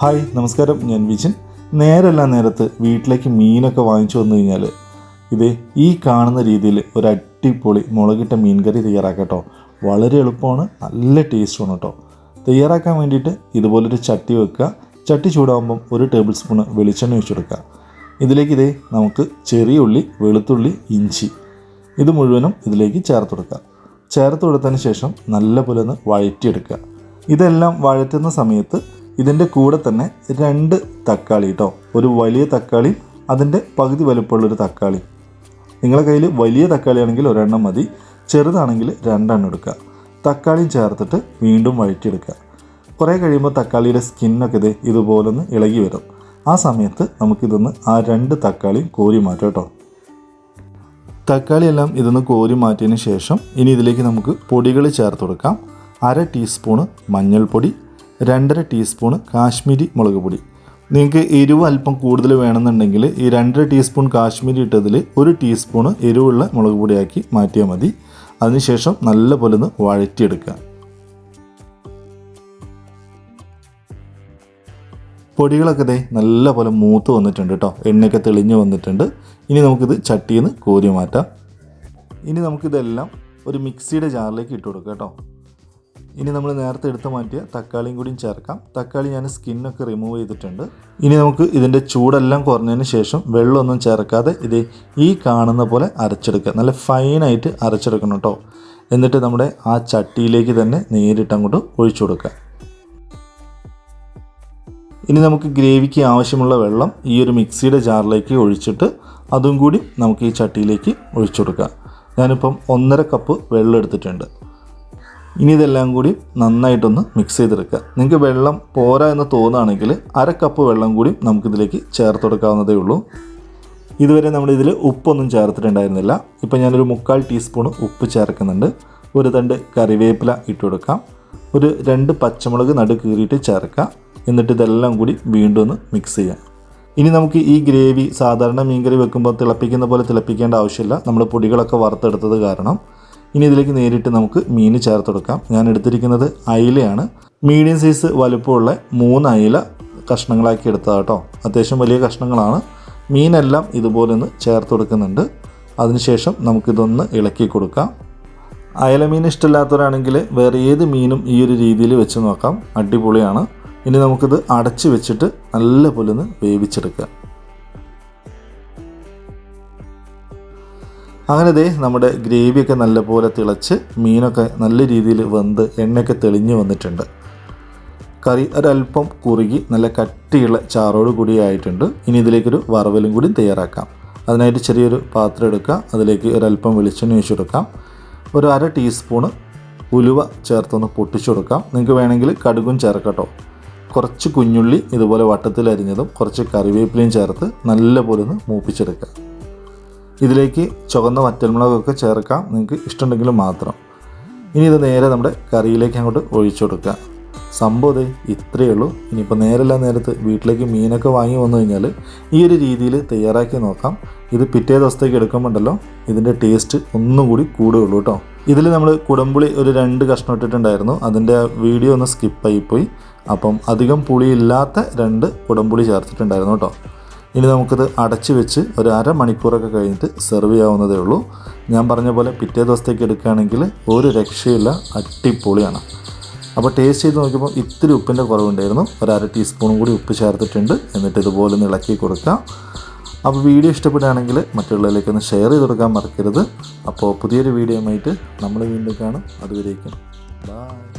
Hi നമസ്കാരം. ഞാൻ വിജൻ. നേരല്ല നേരത്ത് വീട്ടിലേക്ക് മീനൊക്കെ വാങ്ങിച്ചു വന്നു കഴിഞ്ഞാൽ ഇത് ഈ കാണുന്ന രീതിയിൽ ഒരു അടിപൊളി മുളകിട്ട മീൻ കറി തയ്യാറാക്കട്ടോ. വളരെ എളുപ്പമാണ് നല്ല ടേസ്റ്റുമാണ് കേട്ടോ. തയ്യാറാക്കാൻ വേണ്ടിയിട്ട് ഇതുപോലൊരു ചട്ടി വെക്കുക. ചട്ടി ചൂടാകുമ്പം ഒരു ടേബിൾ സ്പൂണ് വെളിച്ചെണ്ണ ഒഴിച്ചു കൊടുക്കുക. ഇതിലേക്ക് ഇതേ നമുക്ക് ചെറിയ ഉള്ളി വെളുത്തുള്ളി ഇഞ്ചി ഇത് മുഴുവനും ഇതിലേക്ക് ചേർത്ത് കൊടുക്കുക. ചേർത്ത് കൊടുത്തതിന് ശേഷം നല്ലപോലെ ഒന്ന് വഴറ്റിയെടുക്കുക. ഇതെല്ലാം വഴറ്റുന്ന സമയത്ത് ഇതിന്റെ കൂടെ തന്നെ രണ്ട് തക്കാളി കേട്ടോ ഒരു വലിയ തക്കാളി അതിന്റെ പകുതി വലുപ്പമുള്ളൊരു തക്കാളി. നിങ്ങളുടെ കയ്യിൽ വലിയ തക്കാളിയാണെങ്കിൽ ഒരെണ്ണം മതി ചെറുതാണെങ്കിൽ രണ്ടെണ്ണം എടുക്കുക. തക്കാളിയും ചേർത്തിട്ട് വീണ്ടും വഴറ്റിയെടുക്കുക. കുറേ കഴിയുമ്പോൾ തക്കാളിയുടെ സ്കിന്നൊക്കെ ഇത് ഇതുപോലൊന്ന് ഇളകി വരും. ആ സമയത്ത് നമുക്കിതൊന്ന് ആ രണ്ട് തക്കാളിയും കോരി മാറ്റാം കേട്ടോ തക്കാളിയെല്ലാം ഇതൊന്ന് കോരി മാറ്റിയതിന് ശേഷം ഇനി ഇതിലേക്ക് നമുക്ക് പൊടികൾ ചേർത്ത് കൊടുക്കാം. അര ടീസ്പൂണ് മഞ്ഞൾപ്പൊടി രണ്ടര ടീസ്പൂണ് കാശ്മീരി മുളക് പൊടി. നിങ്ങൾക്ക് എരിവ് അല്പം കൂടുതൽ വേണമെന്നുണ്ടെങ്കിൽ ഈ രണ്ടര ടീസ്പൂൺ കാശ്മീരി ഇട്ടതിൽ ഒരു ടീസ്പൂണ് എരിവുള്ള മുളക് പൊടിയാക്കി മാറ്റിയാൽ മതി. അതിനുശേഷം നല്ല പോലെ ഒന്ന് വഴറ്റിയെടുക്കുക. പൊടികളൊക്കെ ദേ നല്ല പോലെ മൂത്ത് വന്നിട്ടുണ്ട് കേട്ടോ. എണ്ണയൊക്കെ തെളിഞ്ഞു വന്നിട്ടുണ്ട്. ഇനി നമുക്കിത് ചട്ടിയിൽ നിന്ന് കോരി മാറ്റാം. ഇനി നമുക്കിതെല്ലാം ഒരു മിക്സിയുടെ ജാറിലേക്ക് ഇട്ട് കൊടുക്കാം കേട്ടോ. ഇനി നമ്മൾ നേരത്തെ എടുത്ത് മാറ്റിയ തക്കാളിയും കൂടിയും ചേർക്കാം. തക്കാളി ഞാൻ സ്കിന്നൊക്കെ റിമൂവ് ചെയ്തിട്ടുണ്ട്. ഇനി നമുക്ക് ഇതിന്റെ ചൂടെല്ലാം കുറഞ്ഞതിന് ശേഷം വെള്ളമൊന്നും ചേർക്കാതെ ഇത് ഈ കാണുന്ന പോലെ അരച്ചെടുക്കുക. നല്ല ഫൈനായിട്ട് അരച്ചെടുക്കണം കേട്ടോ. എന്നിട്ട് നമ്മുടെ ആ ചട്ടിയിലേക്ക് തന്നെ നേരിട്ട് അങ്ങോട്ട് ഒഴിച്ചു കൊടുക്കുക. ഇനി നമുക്ക് ഗ്രേവിക്ക് ആവശ്യമുള്ള വെള്ളം ഈ ഒരു മിക്സിയുടെ ജാറിലേക്ക് ഒഴിച്ചിട്ട് അതും കൂടി നമുക്ക് ഈ ചട്ടിയിലേക്ക് ഒഴിച്ചു കൊടുക്കാം ഞാനിപ്പം ഒന്നര കപ്പ് വെള്ളം എടുത്തിട്ടുണ്ട്. ഇനി ഇതെല്ലാം കൂടി നന്നായിട്ടൊന്ന് മിക്സ് ചെയ്തെടുക്കുക. നിങ്ങൾക്ക് വെള്ളം പോരാ എന്ന് തോന്നുകയാണെങ്കിൽ അര കപ്പ് വെള്ളം കൂടി നമുക്കിതിലേക്ക് ചേർത്ത് കൊടുക്കാവുന്നതേ ഉള്ളൂ. ഇതുവരെ നമ്മൾ ഇതിൽ ഉപ്പൊന്നും ചേർത്തിട്ടുണ്ടായിരുന്നില്ല. ഇപ്പോൾ ഞാനൊരു മുക്കാൽ ടീസ്പൂൺ ഉപ്പ് ചേർക്കുന്നുണ്ട്. ഒരു തണ്ട് കറിവേപ്പില ഇട്ട് കൊടുക്കാം. ഒരു രണ്ട് പച്ചമുളക് നടു കീറിയിട്ട് ചേർക്കാം എന്നിട്ട് ഇതെല്ലാം കൂടി വീണ്ടും ഒന്ന് മിക്സ് ചെയ്യാം ഇനി നമുക്ക് ഈ ഗ്രേവി സാധാരണ മീൻകറി വെക്കുമ്പോൾ തിളപ്പിക്കുന്ന പോലെ തിളപ്പിക്കേണ്ട ആവശ്യമില്ല. നമ്മൾ പൊടികളൊക്കെ വറുത്തെടുത്തത് കാരണം ഇനി ഇതിലേക്ക് നേരിട്ട് നമുക്ക് മീൻ ചേർത്ത് കൊടുക്കാം. ഞാൻ എടുത്തിരിക്കുന്നത് അയിലയാണ്. മീഡിയം സൈസ് വലുപ്പമുള്ള മൂന്ന് അയില കഷ്ണങ്ങളാക്കി എടുത്തതാണ് കേട്ടോ അത്യാവശ്യം വലിയ കഷ്ണങ്ങളാണ്. മീനെല്ലാം ഇതുപോലെ ഒന്ന് ചേർത്ത് കൊടുക്കുന്നുണ്ട്. അതിനുശേഷം നമുക്കിതൊന്ന് ഇളക്കി കൊടുക്കാം. അയല മീൻ ഇഷ്ടമില്ലാത്തവരാണെങ്കിൽ വേറെ ഏത് മീനും ഈ ഒരു രീതിയിൽ വെച്ച് നോക്കാം. അടിപൊളിയാണ്. ഇനി നമുക്കിത് അടച്ച് വെച്ചിട്ട് നല്ലപോലെ ഒന്ന് വേവിച്ചെടുക്കുക. അങ്ങനെ ദേ നമ്മുടെ ഗ്രേവിയൊക്കെ നല്ലപോലെ തിളച്ച് മീനൊക്കെ നല്ല രീതിയിൽ വെന്ത് എണ്ണയൊക്കെ തെളിഞ്ഞു വന്നിട്ടുണ്ട്. കറി ഒരല്പം കുറുകി നല്ല കട്ടിയുള്ള ചാറോട് കൂടി ആയിട്ടുണ്ട്. ഇനി ഇതിലേക്കൊരു വറവലും കൂടി തയ്യാറാക്കാം. അതിനായിട്ട് ചെറിയൊരു പാത്രം എടുക്കുക. അതിലേക്ക് ഒരല്പം വെളിച്ചെണ്ണ ഒഴിച്ചു കൊടുക്കാം. ഒരു അര ടീസ്പൂണ് ഉലുവ ചേർത്തൊന്ന് പൊട്ടിച്ചു കൊടുക്കാം. നിങ്ങൾക്ക് വേണമെങ്കിൽ കടുകും ചേർക്കട്ടോ. കുറച്ച് കുഞ്ഞുള്ളി ഇതുപോലെ വട്ടത്തിൽ അരിഞ്ഞതും കുറച്ച് കറിവേപ്പിലയും ചേർത്ത് നല്ലപോലെ ഒന്ന് മൂപ്പിച്ചെടുക്കുക. ഇതിലേക്ക് ചുവന്ന വറ്റൽമുളകൊക്കെ ചേർക്കാം. നിങ്ങൾക്ക് ഇഷ്ടമുണ്ടെങ്കിൽ മാത്രം. ഇനി ഇത് നേരെ നമ്മുടെ കറിയിലേക്ക് അങ്ങോട്ട് ഒഴിച്ചു കൊടുക്കുക. സംഭവം ദേ ഇത്രയേ ഉള്ളൂ. ഇനിയിപ്പോൾ നേരല്ല നേരത്ത് വീട്ടിലേക്ക് മീനൊക്കെ വാങ്ങി വന്നു കഴിഞ്ഞാൽ ഈ ഒരു രീതിയിൽ തയ്യാറാക്കി നോക്കാം. ഇത് പിറ്റേ ദിവസത്തേക്ക് എടുക്കുമ്പോണ്ടല്ലോ ഇതിന്റെ ടേസ്റ്റ് ഒന്നും കൂടി കൂടുകയുള്ളൂ കേട്ടോ. ഇതിൽ നമ്മൾ കുടംപുളി ഒരു രണ്ട് കഷ്ണം ഇട്ടിട്ടുണ്ടായിരുന്നു. അതിന്റെ വീഡിയോ ഒന്ന് സ്കിപ്പായിപ്പോയി അപ്പം അധികം പുളിയില്ലാത്ത രണ്ട് കുടംപുളി ചേർത്തിട്ടുണ്ടായിരുന്നു കേട്ടോ. ഇനി നമുക്കിത് അടച്ചു വെച്ച് ഒരു അര അരമണിക്കൂറൊക്കെ കഴിഞ്ഞിട്ട് സെർവ് ചെയ്യാവുന്നതേ ഉള്ളൂ. ഞാൻ പറഞ്ഞ പോലെ പിറ്റേ ദിവസത്തേക്ക് എടുക്കുകയാണെങ്കിൽ ഒരു രക്ഷയില്ല അടിപൊളിയാണ്. അപ്പോൾ ടേസ്റ്റ് ചെയ്ത് നോക്കിയപ്പോൾ ഇത്തിരി ഉപ്പിന്റെ കുറവുണ്ടായിരുന്നു. ഒരു അര ടീസ്പൂണും കൂടി ഉപ്പ് ചേർത്തിട്ടുണ്ട്. എന്നിട്ട് ഇതുപോലെ ഒന്ന് ഇളക്കി കൊടുക്കാം. അപ്പോൾ വീഡിയോ ഇഷ്ടപ്പെടുകയാണെങ്കിൽ മറ്റുള്ളവരിലേക്ക് ഒന്ന് ഷെയർ ചെയ്ത് കൊടുക്കാൻ മറക്കരുത്. അപ്പോൾ പുതിയൊരു വീഡിയോ ആയിട്ട് നമ്മൾ വീണ്ടും കാണും. അതുവരേക്കും. ബൈ